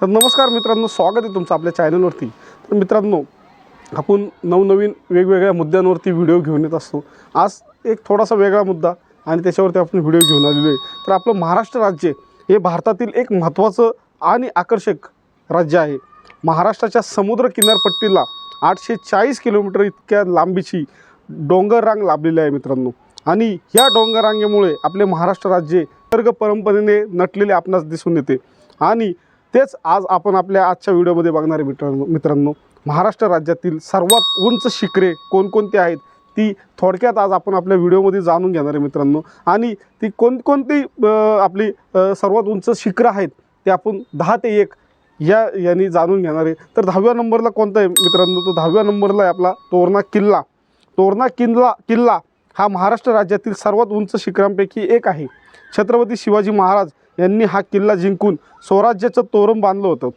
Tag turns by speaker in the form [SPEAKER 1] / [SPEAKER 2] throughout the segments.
[SPEAKER 1] तर नमस्कार मित्रांनो स्वागत आहे तुमचं आपल्या चॅनलवरती तर मित्रांनो आपण नवनवीन वेगवेगळ्या मुद्द्यांवरती व्हिडिओ घेऊन येत असतो. आज एक थोडासा वेगळा मुद्दा आणि त्याच्यावरती आपण व्हिडिओ घेऊन आलेलो आहे. तर आपलं महाराष्ट्र राज्य हे भारतातील एक महत्त्वाचं आणि आकर्षक राज्य आहे. महाराष्ट्राच्या समुद्र किनारपट्टीला आठशे चाळीस किलोमीटर इतक्या लांबीची डोंगर रांग लाभलेली आहे मित्रांनो. आणि या डोंगर रांगेमुळे आपले महाराष्ट्र राज्य निसर्ग परंपरेने नटलेले आपणास दिसून येते. आणि तेच आज आपण आपल्या आजच्या व्हिडिओमध्ये बघणार मित्रांनो मित्रांनो. महाराष्ट्र राज्यातील सर्वात उंच शिखरे कोणकोणती आहेत ती थोडक्यात आज आपण आपल्या व्हिडिओमध्ये जाणून घेणार आहे मित्रांनो. आणि ती कोणकोणती आपली सर्वात उंच शिखरं आहेत ते आपण दहा ते एक या यांनी जाणून घेणार आहे. तर दहाव्या नंबरला कोणता आहे मित्रांनो? तो दहाव्या नंबरला आहे आपला तोरणा किल्ला. तोरणा किल्ला किल्ला हा महाराष्ट्र राज्यातील सर्वात उंच शिखरांपैकी एक आहे. छत्रपती शिवाजी महाराज यांनी हा किल्ला जिंकून स्वराज्याचं तोरण बांधलं होतं.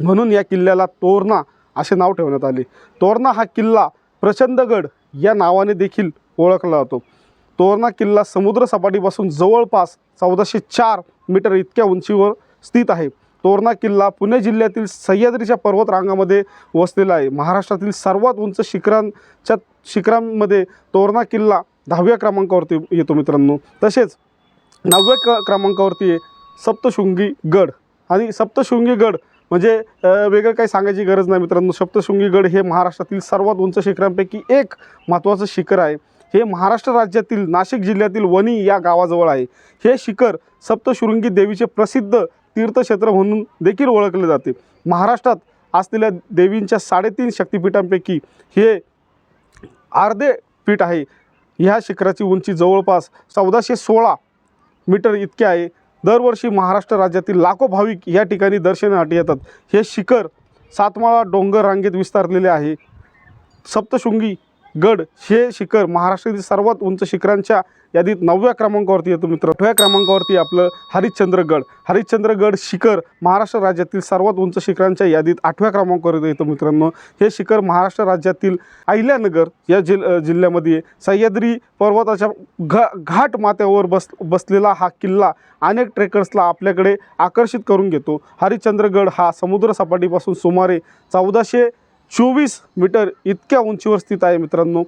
[SPEAKER 1] म्हणून या किल्ल्याला तोरणा असे नाव ठेवण्यात आले. तोरणा हा किल्ला प्रचंडगड या नावाने देखील ओळखला जातो. तोरणा किल्ला समुद्रसपाटीपासून जवळपास चौदाशे चार मीटर इतक्या उंचीवर स्थित आहे. तोरणा किल्ला पुणे जिल्ह्यातील सह्याद्रीच्या पर्वतरांगामध्ये वसलेला आहे. महाराष्ट्रातील सर्वात उंच शिखरांच्या शिखरांमध्ये तोरणा किल्ला दहाव्या क्रमांकावरती येतो मित्रांनो. तसेच नवव्या क क्रमांकावरती आहे सप्तशृंगी गड. आणि सप्तशृंगी गड म्हणजे वेगळं काही सांगायची गरज नाही मित्रांनो. सप्तशृंगी गड हे महाराष्ट्रातील सर्वात उंच शिखरांपैकी एक महत्त्वाचं शिखर आहे. हे महाराष्ट्र राज्यातील नाशिक जिल्ह्यातील वणी या गावाजवळ आहे. हे शिखर सप्तशृंगी देवीचे प्रसिद्ध तीर्थक्षेत्र म्हणून देखील ओळखले जाते. महाराष्ट्रात असलेल्या देवींच्या साडेतीन शक्तिपीठांपैकी हे अर्धे पीठ आहे. ह्या शिखराची उंची जवळपास चौदाशे सोळा मीटर इतके आहे. दरवर्षी महाराष्ट्र राज्यातील लाखो भाविक या ठिकाणी दर्शनासाठी येतात. हे शिखर सातमाळा डोंगर रांगेत विस्तारलेले आहे. सप्तशृंगी गड हे शिखर महाराष्ट्रातील सर्वात उंच शिखरांच्या यादीत नवव्या क्रमांकावरती येतो मित्र. आठव्या क्रमांकावरती आपलं हरिश्चंद्रगड हरिश्चंद्रगड शिखर महाराष्ट्र राज्यातील सर्वात उंच शिखरांच्या यादीत आठव्या क्रमांकावर येतं मित्रांनो. हे शिखर महाराष्ट्र राज्यातील अहिल्यानगर या जिल जिल्ह्यामध्ये सह्याद्री पर्वताच्या घा घाट माथ्यावर बस बसलेला हा किल्ला अनेक ट्रेकर्सला आपल्याकडे आकर्षित करून घेतो. हरिश्चंद्रगड हा समुद्र सपाटीपासून सुमारे चौदाशे चोवीस मीटर इतक्या उंचीवर स्थित आहे मित्रांनो.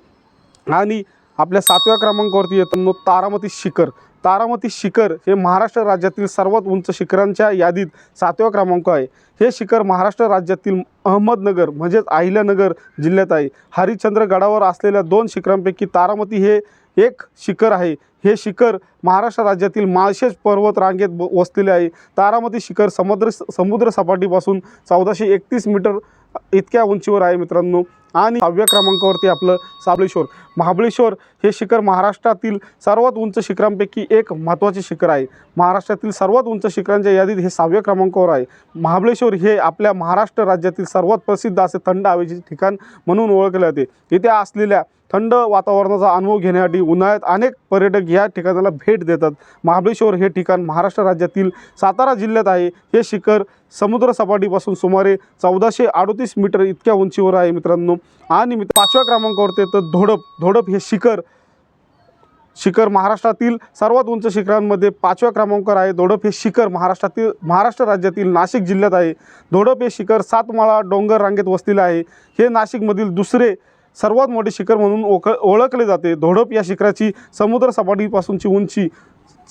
[SPEAKER 1] आणि आपल्या सातव्या क्रमांकावरती येताना तारामती शिखर. तारामती शिखर हे महाराष्ट्र राज्यातील सर्वात उंच शिखरांच्या यादीत सातव्या क्रमांक आहे. हे शिखर महाराष्ट्र राज्यातील अहमदनगर म्हणजेच अहिल्यानगर जिल्ह्यात आहे. हरिश्चंद्र गडावर असलेल्या दोन शिखरांपैकी तारामती हे एक शिखर आहे. हे शिखर महाराष्ट्र राज्यातील माळशेज पर्वत रांगेत ब वसलेले आहे. तारामती शिखर समुद्र समुद्र सपाटीपासून चौदाशे एकतीस मीटर इतक्या उंचीवर आहे मित्रांनो. आणि सहाव्या क्रमांकावरती आपलं साबळेश्वर. महाबळेश्वर हे शिखर महाराष्ट्रातील सर्वात उंच शिखरांपैकी एक महत्त्वाचे शिखर आहे. महाराष्ट्रातील सर्वात उंच शिखरांच्या यादीत हे सहाव्या क्रमांकावर आहे. महाबळेश्वर हे आपल्या महाराष्ट्र राज्यातील सर्वात प्रसिद्ध असे थंड हवेचे ठिकाण म्हणून ओळखले जाते. इथे असलेल्या थंड वातावरणाचा अनुभव घेण्यासाठी उन्हाळ्यात अनेक पर्यटक या ठिकाणाला भेट देतात. महाबळेश्वर हे ठिकाण महाराष्ट्र राज्यातील सातारा जिल्ह्यात आहे. हे शिखर समुद्र सपाटीपासून सुमारे चौदाशे अडतीस मीटर इतक्या उंचीवर आहे मित्रांनो. आणि मित्र पाचव्या क्रमांकावरती येतं धोडप. धोडप हे शिखर. शिखर महाराष्ट्रातील सर्वात उंच शिखरांमध्ये पाचव्या क्रमांकावर आहे. धोडप हे शिखर महाराष्ट्रातील महाराष्ट्र राज्यातील नाशिक जिल्ह्यात आहे. धोडप हे शिखर सातमाळा डोंगर रांगेत वसलेले आहे. हे नाशिकमधील दुसरे सर्वात मोठे शिखर म्हणून ओख ओळखले जाते. धोडप या शिखराची समुद्र सपाटीपासूनची उंची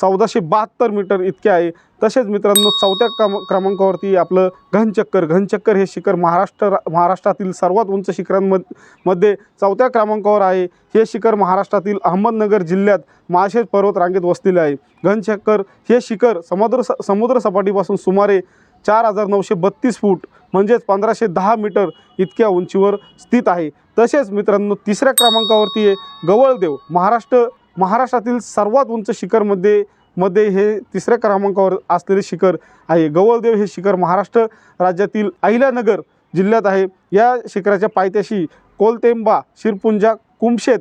[SPEAKER 1] चौदाशे बहात्तर मीटर इतके आहे. तसेच मित्रांनो चौथ्या क्रम क्रमांकावरती आपलं घनचक्कर. घनचक्कर हे शिखर महाराष्ट्र महाराष्ट्रातील सर्वात उंच शिखरांमध्ये मध्ये चौथ्या क्रमांकावर आहे. हे शिखर महाराष्ट्रातील अहमदनगर जिल्ह्यात माळशेज पर्वत रांगेत वसलेले आहे. घनचक्कर हे शिखर समुद्र स समुद्र सपाटीपासून सुमारे चार हजार नऊशे बत्तीस फूट म्हणजेच पंधराशे दहा मीटर इतक्या उंचीवर स्थित आहे. तसेच मित्रांनो तिसऱ्या क्रमांकावरती आहे गवळदेव महाराष्ट्र महाराष्ट्रातील सर्वात उंच शिखरमध्ये मध्ये हे तिसऱ्या क्रमांकावर असलेले शिखर आहे. गवळदेव हे शिखर महाराष्ट्र राज्यातील अहिल्यानगर जिल्ह्यात आहे. या शिखराच्या पायथ्याशी कोलतेंबा शिरपुंजा कुमशेत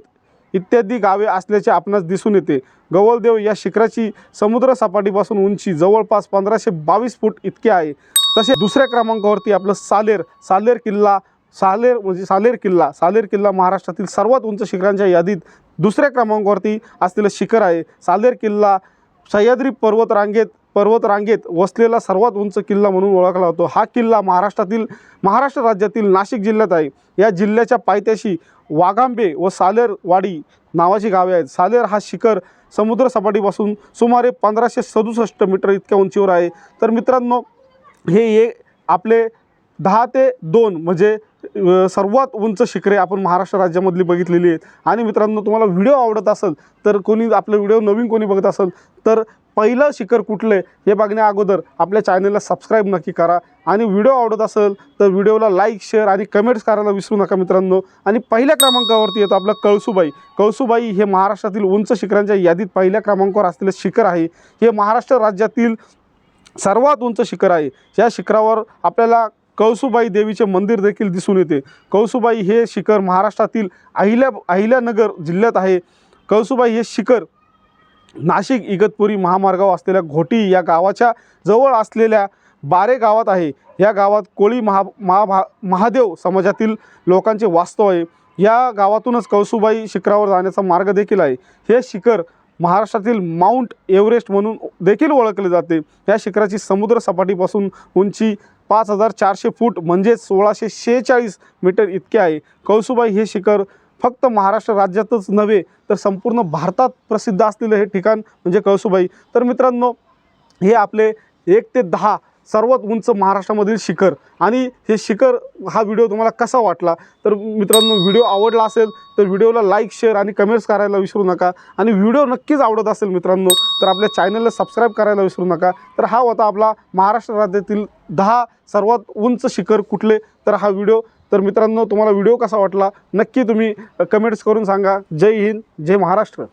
[SPEAKER 1] इत्यादी गावे असल्याचे आपणास दिसून येते. गवळदेव या शिखराची समुद्र सपाटीपासून उंची जवळपास पंधराशे बावीस फूट इतकी आहे. तसे दुसऱ्या क्रमांकावरती आपलं सालेर सालेर किल्ला सालेर म्हणजे सालेर किल्ला. सालेर किल्ला महाराष्ट्रातील सर्वात उंच शिखरांच्या यादीत दुसऱ्या क्रमांकावरती असलेलं शिखर आहे. सालेर किल्ला सह्याद्री पर्वत रांगेत पर्वत रांगेत वसलेला सर्वात उंच किल्ला म्हणून ओळखला जातो. हा किल्ला महाराष्ट्रातील महाराष्ट्र राज्यातील नाशिक जिल्ह्यात आहे. या जिल्ह्याच्या पायथ्याशी वाघांबे व सालेरवाडी नावाची गावे आहेत. सालेर हा शिखर समुद्र सपाटीपासून सुमारे पंधराशे सदुसष्ट मीटर इतक्या उंचीवर आहे. तर मित्रांनो हे ये आपले दहा ते दोन म्हणजे सर्वात उंच शिखरे आपण महाराष्ट्र राज्यामधली बघितलेली आहेत. आणि मित्रांनो तुम्हाला व्हिडिओ आवडत असेल तर कोणी आपले व्हिडिओ नवीन कोणी बघत असेल तर पहिलं शिखर कुठलं आहे हे बघण्या अगोदर आपल्या चॅनलला सबस्क्राईब नक्की करा. आणि व्हिडिओ आवडत असेल तर व्हिडिओला लाईक शेअर आणि कमेंट्स करायला विसरू नका मित्रांनो. आणि पहिल्या क्रमांकावरती येतो आपलं कळसुबाई. कळसुबाई हे महाराष्ट्रातील उंच शिखरांच्या यादीत पहिल्या क्रमांकावर असलेलं शिखर आहे. हे महाराष्ट्र राज्यातील सर्वात उंच शिखर आहे. या शिखरावर आपल्याला कळसुबाई देवीचे मंदिर देखील दिसून येते. कौसुबाई हे शिखर महाराष्ट्रातील अहिल्या अहिल्यानगर जिल्ह्यात आहे. कळसुबाई हे शिखर नाशिक इगतपुरी महामार्गावर असलेल्या घोटी या गावाच्या जवळ असलेल्या बारे गावात आहे. या गावात कोळी महा महाभा महादेव समाजातील लोकांचे वास्तव आहे. या गावातूनच कौसुबाई शिखरावर जाण्याचा मार्ग देखील आहे. हे शिखर महाराष्ट्रातील माउंट एव्हरेस्ट म्हणून देखील ओळखले जाते. या शिखराची समुद्र सपाटीपासून उंची पाच हजार चारशे फूट म्हणजेच सोळाशे शेहेचाळीस मीटर इतके आहे. कळसुबाई हे शिखर फक्त महाराष्ट्र राज्यातच नव्हे तर संपूर्ण भारतात प्रसिद्ध असलेलं हे ठिकाण म्हणजे कळसुबाई. तर मित्रांनो हे आपले एक ते दहा सर्वात उंच महाराष्ट्रामधील शिखर. आणि हे शिखर हा व्हिडिओ तुम्हाला कसा वाटला? तर मित्रांनो व्हिडिओ आवडला असेल तर व्हिडिओला लाईक शेअर आणि कमेंट्स करायला विसरू नका. आणि व्हिडिओ नक्कीच आवडत असेल मित्रांनो तर आपल्या चॅनलला सबस्क्राईब करायला विसरू नका. तर हा होता आपला महाराष्ट्र राज्यातील दहा सर्वात उंच शिखर कुठले? तर हा व्हिडिओ तर मित्रांनो तुम्हाला व्हिडिओ कसा वाटला? नक्की तुम्ही कमेंट्स करून सांगा. जय हिंद जय महाराष्ट्र.